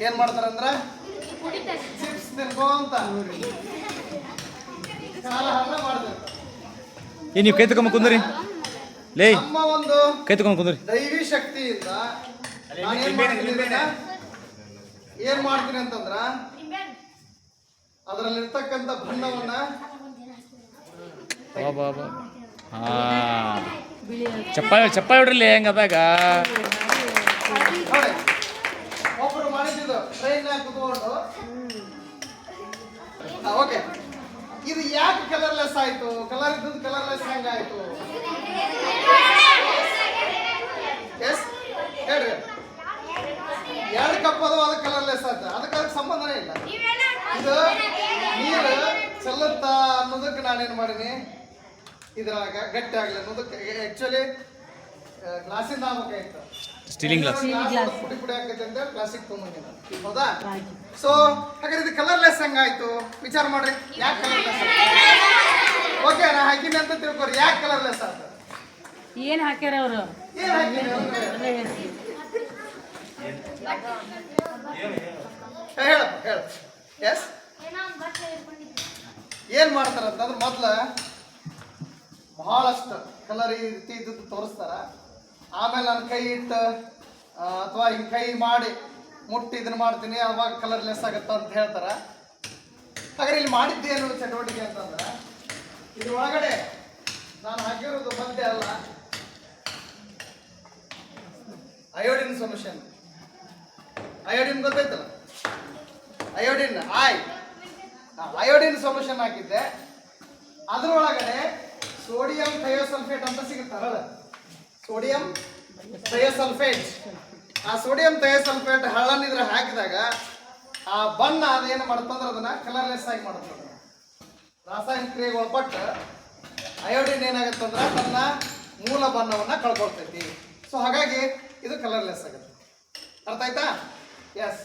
ಏನ್ ಮಾಡ್ತಾರಂದ್ರ ಚಿಪ್ಸ್ ತಿನ್ಕೊಂತ ಏ ನೀವು ಕೈ ತಗೊಂಬ ಕುಂದ್ರಿ. ಲೇ ನಮ್ಮ ಒಂದು ಕೈ ತಗೊಂಡ್ ಕುಂದ್ರಿ. ದೈವಿ ಶಕ್ತಿಯಿಂದ ನಾನು ಏನ್ ಮಾಡ್ತೀನಿ ಇದನ್ನ? ಏನ್ ಮಾಡ್ತೀನಿ ಅಂತಂದ್ರ ಅದರಲ್ಲಿರ್ತಕ್ಕಂಥ ಬಣ್ಣವನ್ನ ಬಾ ಬಾ ಬಾ. ಹಾ. ಚಪ್ಪಾಳಿ ಚಪ್ಪಾಳಿ ಹೊಡ್ರಿ ಹೆಂಗದಾಗ ನೋಡಿ ಟ್ರೈನ್ ಕುತ್ಕೊಂಡು? ಓಕೆ ಇದು ಯಾಕೆ ಕಲರ್ಲೆಸ್ ಆಯ್ತು? ಕಲರ್ ಇದ್ದದ್ದು ಕಲರ್ಲೆಸ್ ಹೆಂಗಾಯ್ತು ಎಸ್ ಹೇಳ್ರಿ. ಎರಡು ಕಪ್ ಅದು ಕಲರ್ಲೆಸ್ ಆಯ್ತ. ಅದಕ್ಕೆ ಅದಕ್ಕೆ ಸಂಬಂಧನೇ ಇಲ್ಲ. ಇದು ನೀರು ಚೆಲ್ಲುತ್ತಾ ಅನ್ನೋದಕ್ಕೆ ನಾನೇನು ಮಾಡೀನಿ? ಇದ್ರಾಗ ಗಟ್ಟಿ ಆಗ್ಲಿ ಅನ್ನೋದಕ್ಕೆ. ಆಕ್ಚುಲಿ ಗ್ಲಾಸಿಂದ ಆಗ್ಬೇಕಾಯ್ತು ಸ್ಟೀಲಿಂಗ್ ಗ್ಲಾಸ್ ಪುಡಿ ಪುಡಿ ಆಕೈತೆ ಅಂತ ಪ್ಲಾಸ್ಟಿಕ್ ತೊಗೊಂಬಂದಿನ ಹೌದಾ? ಸೊ ಹಾಗಾದ್ರೆ ಇದು ಕಲರ್ಲೆಸ್ ಹೆಂಗಾಯ್ತು. ವಿಚಾರ ಮಾಡ್ರಿ ಯಾಕೆ ಕಲರ್ಲೆಸ್ ಓಕೆ ನಾ ಹಾಕಿನಿ ಅಂತ ತಿಳ್ಕೊರಿ ಯಾಕೆ ಕಲರ್ಲೆಸ್ ಆಯ್ತು? ಏನ್ ಹಾಕ್ಯಾರ ಅವರು? ಏನ್ ಹೇಳು ಹೇಳ. ಎಸ್ ಏನ್ ಮಾಡ್ತಾರ ಅಂತಂದ್ರೆ ಮೊದ್ಲ ಬಹಳಷ್ಟು ಕಲರ್ ಈ ರೀತಿ ಇದ್ದು ತೋರಿಸ್ತಾರ. ಆಮೇಲೆ ನಾನು ಕೈ ಇಟ್ಟು ಅಥವಾ ಹಿಂಗೆ ಕೈ ಮಾಡಿ ಮುಟ್ಟಿ ಇದನ್ನ ಮಾಡ್ತೀನಿ, ಅವಾಗ ಕಲರ್ಲೆಸ್ ಆಗುತ್ತೆ ಅಂತ ಹೇಳ್ತಾರೆ. ಹಾಗಾದ್ರೆ ಇಲ್ಲಿ ಮಾಡಿದ್ದೇನು ಚಟುವಟಿಕೆ ಅಂತಂದ್ರೆ ಇದ್ರ ಒಳಗಡೆ ನಾನು ಹಾಕಿರೋದು ಮತ್ತೆ ಅಲ್ಲ. ಅಯೋಡಿನ್ ಸೊಲ್ಯೂಷನ್ ಅಯೋಡಿನ್ ಗೊತ್ತಾಯ್ತಲ್ಲ? ಅಯೋಡಿನ್ ಆಯ್ ಅಯೋಡಿನ್ ಸೊಲ್ಯೂಷನ್ ಹಾಕಿದ್ದೆ. ಅದರೊಳಗಡೆ ಸೋಡಿಯಂ ಥಯೋಸಲ್ಫೇಟ್ ಅಂತ ಸಿಗುತ್ತಾರಲ್ಲ ಸೋಡಿಯಂ ಥಯೋಸಲ್ಫೇಟ್ ಆ ಸೋಡಿಯಂ ಥಯೋಸಲ್ಫೇಟ್ ಹಳ್ಳನಿದ್ರೆ ಹಾಕಿದಾಗ ಆ ಬಣ್ಣ ಅದೇನು ಮಾಡ್ತಂದ್ರೆ ಅದನ್ನ ಕಲರ್ಲೆಸ್ ಆಗಿ ಮಾಡುತ್ತೆ ರಾಸಾಯನಿಕ ಕ್ರಿಯೆಗೆ ಒಳಪಟ್ಟು ಅಯೋಡಿನ್ ಏನಾಗುತ್ತಂದ್ರೆ ತನ್ನ ಮೂಲ ಬಣ್ಣವನ್ನ ಕಳ್ಕೊಳ್ತೈತಿ. ಸೊ ಹಾಗಾಗಿ ಇದು ಕಲರ್ಲೆಸ್ ಆಗುತ್ತೆ. ಅರ್ಥ ಆಯ್ತಾ? ಎಸ್